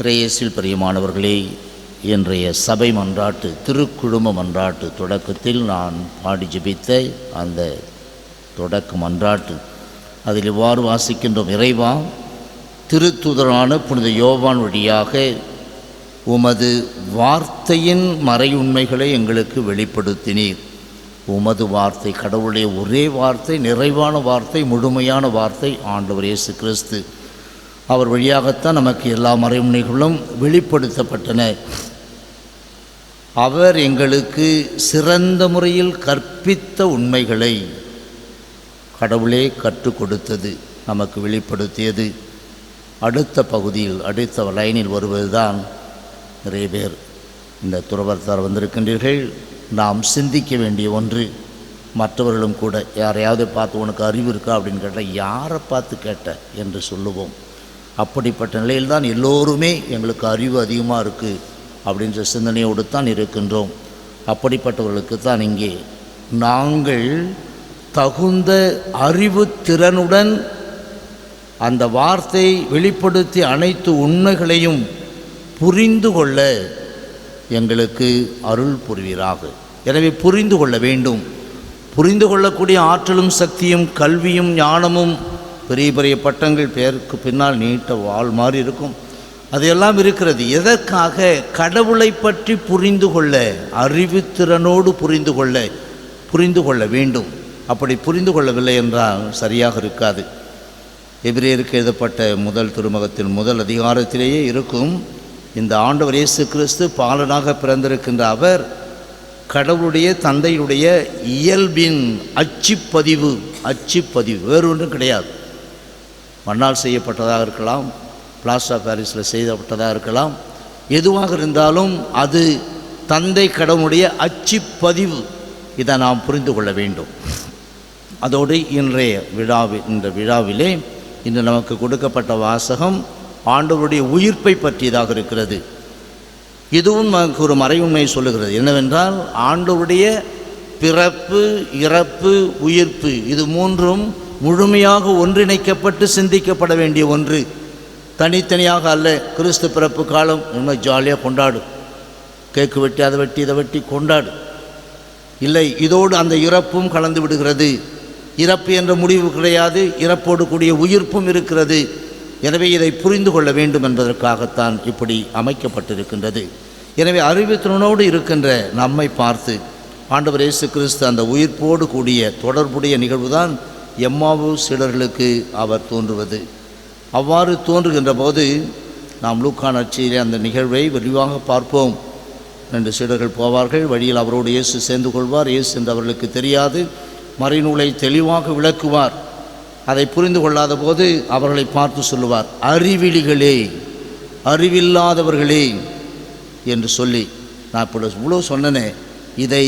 பிரேயசில் பிரியமானவர்களே இன்றைய சபை மன்றாட்டு திருக்குழும மன்றாட்டு தொடக்கத்தில் நான் பாடி ஜபித்த அந்த தொடக்க மன்றாட்டு. அதில் இவ்வாறு வாசிக்கின்றோம் இறைவா திருத்துதரான புனித யோவான் வழியாக உமது வார்த்தையின் மறையுண்மைகளை எங்களுக்கு வெளிப்படுத்தினீர். உமது வார்த்தை கடவுளுடைய ஒரே வார்த்தை நிறைவான வார்த்தை முழுமையான வார்த்தை ஆண்டவர் இயேசு கிறிஸ்து. அவர் வழியாகத்தான் நமக்கு எல்லா மறைமுனைகளும் வெளிப்படுத்தப்பட்டன. அவர் எங்களுக்கு சிறந்த முறையில் கற்பித்த உண்மைகளை கடவுளே கற்றுக் கொடுத்தது நமக்கு வெளிப்படுத்தியது. அடுத்த பகுதியில் அடுத்த லைனில் வருவதுதான் நிறைய பேர் இந்த துறவரத்தார் வந்திருக்கின்றீர்கள். நாம் சிந்திக்க வேண்டிய ஒன்று மற்றவர்களும் கூட யாரையாவது பார்த்து உனக்கு அறிவு இருக்கா அப்படின்னு கேட்டால் யாரை பார்த்து கேட்ட என்று சொல்லுவோம். அப்படிப்பட்ட நிலையில் தான் எல்லோருமே எங்களுக்கு அறிவு அதிகமாக இருக்குது அப்படின்ற சிந்தனையோடு தான் இருக்கின்றோம். அப்படிப்பட்டவர்களுக்கு தான் இங்கே நாங்கள் தகுந்த அறிவு திறனுடன் அந்த வார்த்தை வெளிப்படுத்தி அனைத்து உண்மைகளையும் புரிந்து கொள்ள எங்களுக்கு அருள் புரிவீராக. எனவே புரிந்து கொள்ள வேண்டும். புரிந்து கொள்ளக்கூடிய ஆற்றலும் சக்தியும் கல்வியும் ஞானமும் பெரிய பெரிய பட்டங்கள் பேருக்கு பின்னால் நீட்ட வாழ் மாதிரி இருக்கும். அதையெல்லாம் இருக்கிறது. எதற்காக? கடவுளை பற்றி புரிந்து கொள்ள அறிவுத்திறனோடு புரிந்து கொள்ள புரிந்து கொள்ள வேண்டும். அப்படி புரிந்து கொள்ளவில்லை என்றால் சரியாக இருக்காது. எபிரேயருக்கு எழுதப்பட்ட முதல் திருமகத்தின் முதல் அதிகாரத்திலேயே இருக்கும் இந்த ஆண்டவர் இயேசு கிறிஸ்து பாலனாக பிறந்திருக்கின்ற அவர் கடவுளுடைய தந்தையுடைய இயல்பின் அச்சுப்பதிவு அச்சுப்பதிவு வேறு ஒன்றும் கிடையாது. மண்ணால் செய்யப்பட்டதாக இருக்கலாம் பிளாஸ்டர் பாரிஸில் செய்யப்பட்டதாக இருக்கலாம். எதுவாக இருந்தாலும் அது தந்தை கடவுளுடைய அச்சுப்பதிவு இதை நாம் புரிந்து கொள்ள வேண்டும். அதோடு இன்றைய விழாவில் இந்த விழாவிலே இன்று நமக்கு கொடுக்கப்பட்ட வாசகம் ஆண்டவருடைய உயிர்ப்பை பற்றியதாக இருக்கிறது. இதுவும் நமக்கு ஒரு மறைவுமை சொல்லுகிறது. என்னவென்றால் ஆண்டவருடைய பிறப்பு இறப்பு உயிர்ப்பு இது மூன்றும் முழுமையாக ஒன்றிணைக்கப்பட்டு சிந்திக்கப்பட வேண்டிய ஒன்று. தனித்தனியாக அல்ல கிறிஸ்து பிறப்பு காலம் உண்மை ஜாலியாக கொண்டாடு. கேக்கு வெட்டி அதை வெட்டி இதை வெட்டி கொண்டாடு. இல்லை இதோடு அந்த இறப்பும் கலந்து விடுகிறது. இறப்பு என்ற முடிவு கிடையாது இறப்போடு கூடிய உயிர்ப்பும் இருக்கிறது. எனவே இதை புரிந்து கொள்ள வேண்டும் என்பதற்காகத்தான் இப்படி அமைக்கப்பட்டிருக்கின்றது. எனவே அறிவுத்திறனோடு இருக்கின்ற நம்மை பார்த்து ஆண்டவர் இயேசு கிறிஸ்து அந்த உயிர்ப்போடு கூடிய தொடர்புடைய நிகழ்வுதான் எம்மாவு சிலர்களுக்கு அவர் தோன்றுவது. அவ்வாறு தோன்றுகின்ற போது நாம் லூக்கா நட்சியிலே அந்த நிகழ்வை விரிவாக பார்ப்போம். ரெண்டு சீடர்கள் போவார்கள். வழியில் அவரோடு இயேசு சேர்ந்து கொள்வார். இயேசு என்று அவர்களுக்கு தெரியாது. மறைநூலை தெளிவாக விளக்குவார். அதை புரிந்து கொள்ளாத போது அவர்களை பார்த்து சொல்லுவார் அறிவிலிகளே அறிவில்லாதவர்களே என்று சொல்லி. நான் இப்போ இவ்வளோ சொன்னனே இதை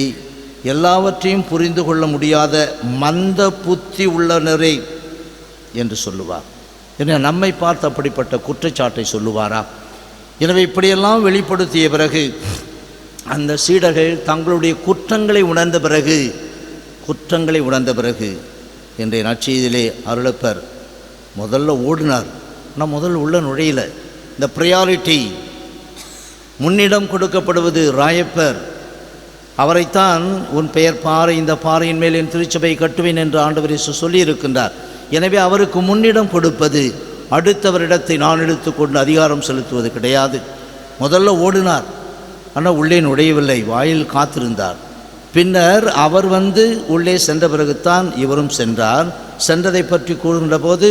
எல்லாவற்றையும் புரிந்து கொள்ள முடியாத மந்த புத்தி உள்ளனரே என்று சொல்லுவார். என்ன நம்மை பார்த்து அப்படிப்பட்ட குற்றச்சாட்டை சொல்லுவாரா? எனவே இப்படியெல்லாம் வெளிப்படுத்திய பிறகு அந்த சீடர்கள் தங்களுடைய குற்றங்களை உணர்ந்த பிறகு குற்றங்களை உணர்ந்த பிறகு இன்றைய நச்சியதிலே அருளப்பர் முதல்ல ஓடினார். ஆனால் முதல்ல உள்ள நுழையில. இந்த ப்ரையாரிட்டி முன்னிடம் கொடுக்கப்படுவது ராயப்பர். அவரைத்தான் உன் பெயர் பாறை இந்த பாறையின் மேல் என் திருச்சபை கட்டுவேன் என்று ஆண்டவர் இயேசு சொல்லியிருக்கின்றார். எனவே அவருக்கு முன்னிடம் கொடுப்பது அடுத்தவரிடத்தை நான் எடுத்துக்கொண்டு அதிகாரம் செலுத்துவது கிடையாது. முதல்ல ஓடினார். ஆனால் உள்ளே நுழையவில்லை வாயில் காத்திருந்தார். பின்னர் அவர் வந்து உள்ளே சென்ற பிறகுத்தான் இவரும் சென்றார். சென்றதை பற்றி கூறுகின்ற போது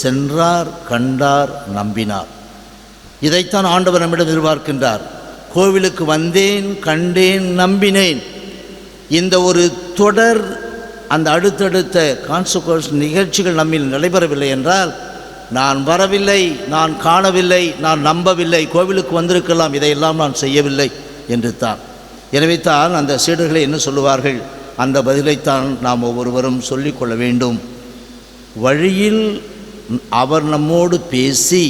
சென்றார் கண்டார் நம்பினார். இதைத்தான் ஆண்டவர் நம்மிடம் எதிர்பார்க்கின்றார். கோவிலுக்கு வந்தேன் கண்டேன் நம்பினேன். இந்த ஒரு தொடர் அந்த அடுத்தடுத்த கான்சிக்வன்ஸ் நிகழ்ச்சிகள் நம்மில் நடைபெறவில்லை என்றால் நான் வரவில்லை நான் காணவில்லை நான் நம்பவில்லை கோவிலுக்கு வந்திருக்கலாம் இதையெல்லாம் நான் செய்யவில்லை என்று தான். எனவே தான் அந்த சீடர்களை என்ன சொல்லுவார்கள்? அந்த பதிலைத்தான் நாம் ஒவ்வொருவரும் சொல்லிக்கொள்ள வேண்டும். வழியில் அவர் நம்மோடு பேசி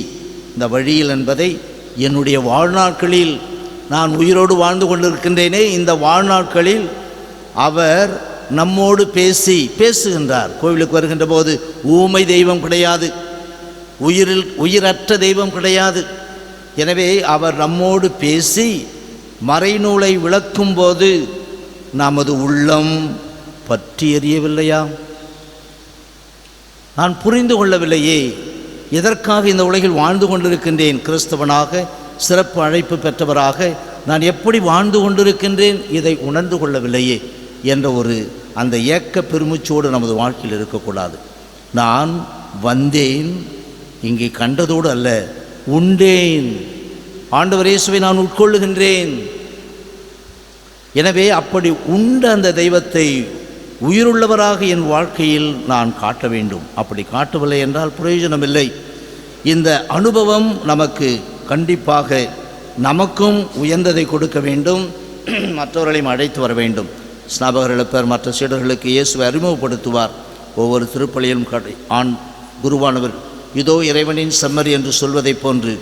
இந்த வழியில் என்பதை என்னுடைய வாழ்நாட்களில் நான் உயிரோடு வாழ்ந்து கொண்டிருக்கின்றேனே இந்த வாழ்நாட்களில் அவர் நம்மோடு பேசி பேசுகின்றார். கோவிலுக்கு வருகின்ற போது ஊமை தெய்வம் கிடையாது உயிரில் உயிரற்ற தெய்வம் கிடையாது. எனவே அவர் நம்மோடு பேசி மறைநூலை விளக்கும்போது நமது உள்ளம் பற்றி எறியவில்லையா நான் புரிந்து கொள்ளவில்லையே எதற்காக இந்த உலகில் வாழ்ந்து கொண்டிருக்கின்றேன் கிறிஸ்தவனாக? சிறப்பு அழைப்பு பெற்றவராக நான் எப்படி வாழ்ந்து கொண்டிருக்கின்றேன் இதை உணர்ந்து கொள்ளவில்லையே என்ற ஒரு அந்த ஏக்க பெருமிச்சோடு நமது வாழ்க்கையில் இருக்கக்கூடாது. நான் வந்தேன் இங்கே கண்டதோடு அல்ல உண்டேன். ஆண்டவர் இயேசுவை நான் உட்கொள்ளுகின்றேன். எனவே அப்படி உண்ட அந்த தெய்வத்தை உயிருள்ளவராக என் வாழ்க்கையில் நான் காட்ட வேண்டும். அப்படி காட்டவில்லை என்றால் பிரயோஜனமில்லை. இந்த அனுபவம் நமக்கு கண்டிப்பாக நமக்கும் உயர்ந்ததை கொடுக்க வேண்டும். மற்றவர்களையும் அழைத்து வர வேண்டும். ஸ்நாபகர்களுப்பர் மற்ற சீடர்களுக்கு இயேசுவை அறிமுகப்படுத்துவார். ஒவ்வொரு திருப்பலியிலும் கடை ஆண் குருவானவர் இதோ இறைவனின் செம்மறி என்று சொல்வதைப் போன்று.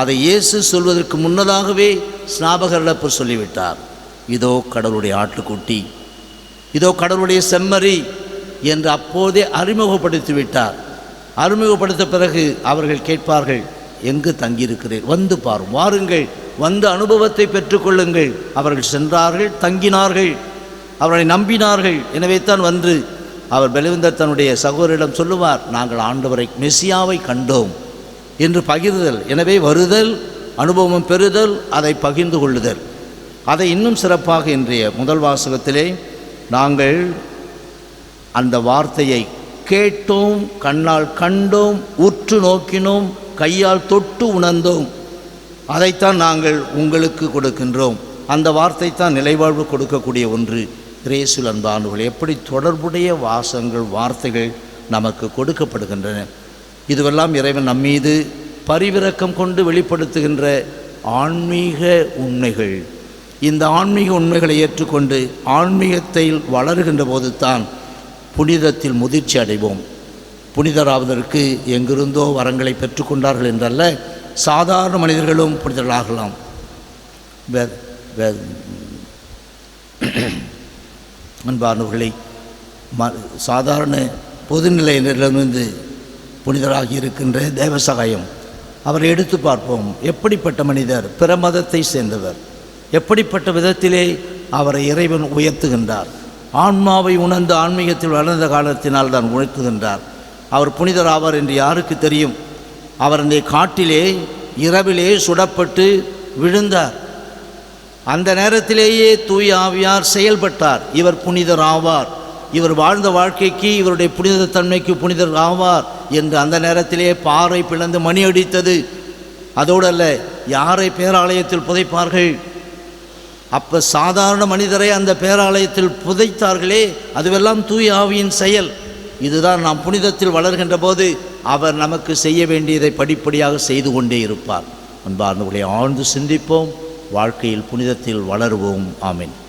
அதை இயேசு சொல்வதற்கு முன்னதாகவே ஸ்நாபகர் இழப்பர் சொல்லிவிட்டார். இதோ கடவுளுடைய ஆட்டுக்குட்டி இதோ கடவுளுடைய செம்மறி என்று அப்போதே அறிமுகப்படுத்தி விட்டார் அறிமுகப்படுத்த பிறகு அவர்கள் கேட்பார்கள் எங்கு தங்கியிருக்கிறேன்? வந்து பாரும். வாருங்கள். வந்து அனுபவத்தை பெற்றுக்கொள்ளுங்கள். அவர்கள் சென்றார்கள் தங்கினார்கள். அவர்களை நம்பினார்கள். எனவே தான் வந்து அவர் பெலவிந்தர் தன்னுடைய சகோதரிடம் சொல்லுவார் நாங்கள் ஆண்டவரை மெசியாவை கண்டோம் என்று பகிர்தல். எனவே வருதல் அனுபவம் பெறுதல் அதை பகிர்ந்து கொள்ளுதல். அதை இன்னும் சிறப்பாக இன்றைய முதல் வாசகத்திலே நாங்கள் அந்த வார்த்தையை கேட்டோம் கண்ணால் கண்டோம் உற்று நோக்கினோம் கையால் தொட்டு உணர்ந்தோம். அதைத்தான் நாங்கள் உங்களுக்கு கொடுக்கின்றோம். அந்த வார்த்தை தான் நிலைவாழ்வு கொடுக்கக்கூடிய ஒன்று. கிரேசுல் அன்பானுகள் எப்படி தொடர்புடைய வாசங்கள் வார்த்தைகள் நமக்கு கொடுக்கப்படுகின்றன. இதுவெல்லாம் இறைவன் நம்மீது பரிவிறக்கம் கொண்டு வெளிப்படுத்துகின்ற ஆன்மீக உண்மைகள். இந்த ஆன்மீக உண்மைகளை ஏற்றுக்கொண்டு ஆன்மீகத்தில் வளருகின்ற போது தான் புனிதத்தில் முதிர்ச்சி அடைவோம். புனிதராவதற்கு எங்கிருந்தோ வரங்களை பெற்றுக்கொண்டார்கள் என்றல்ல சாதாரண மனிதர்களும் புனிதர்களாகலாம். வே அன்பானவர்களை ம சாதாரண பொதுநிலையினரிடமிருந்து புனிதராகி இருக்கின்ற தேவசகாயம் அவரை எடுத்து பார்ப்போம். எப்படிப்பட்ட மனிதர் பிற மதத்தை சேர்ந்தவர் எப்படிப்பட்ட விதத்திலே அவரை இறைவன் உயர்த்துகின்றார் ஆன்மாவை உணர்ந்து ஆன்மீகத்தில் வளர்ந்த காலத்தினால் தான் உணர்த்துகின்றார் அவர் புனிதர் ஆவார் என்று யாருக்கு தெரியும்? அவர் அந்த காட்டிலே இரவிலே சுடப்பட்டு விழுந்தார். அந்த நேரத்திலேயே தூய் ஆவியார் செயல்பட்டார். இவர் புனிதர் ஆவார் இவர் வாழ்ந்த வாழ்க்கைக்கு இவருடைய புனித தன்மைக்கு புனிதர் ஆவார் என்று அந்த நேரத்திலே பாறை பிளந்து மணி அடித்தது. அதோடு அல்ல யாரை பேராலயத்தில் புதைப்பார்கள்? அப்போ சாதாரண மனிதரை அந்த பேராலயத்தில் புதைத்தார்களே அதுவெல்லாம் தூய் ஆவியின் செயல். இதுதான் நாம் புனிதத்தில் வளர்கின்ற போது அவர் நமக்கு செய்ய வேண்டியதை படிப்படியாக செய்து கொண்டே இருப்பார். அன்பார்ந்தவர்களை ஆழ்ந்து சிந்திப்போம். வாழ்க்கையில் புனிதத்தில் வளருவோம். ஆமீன்.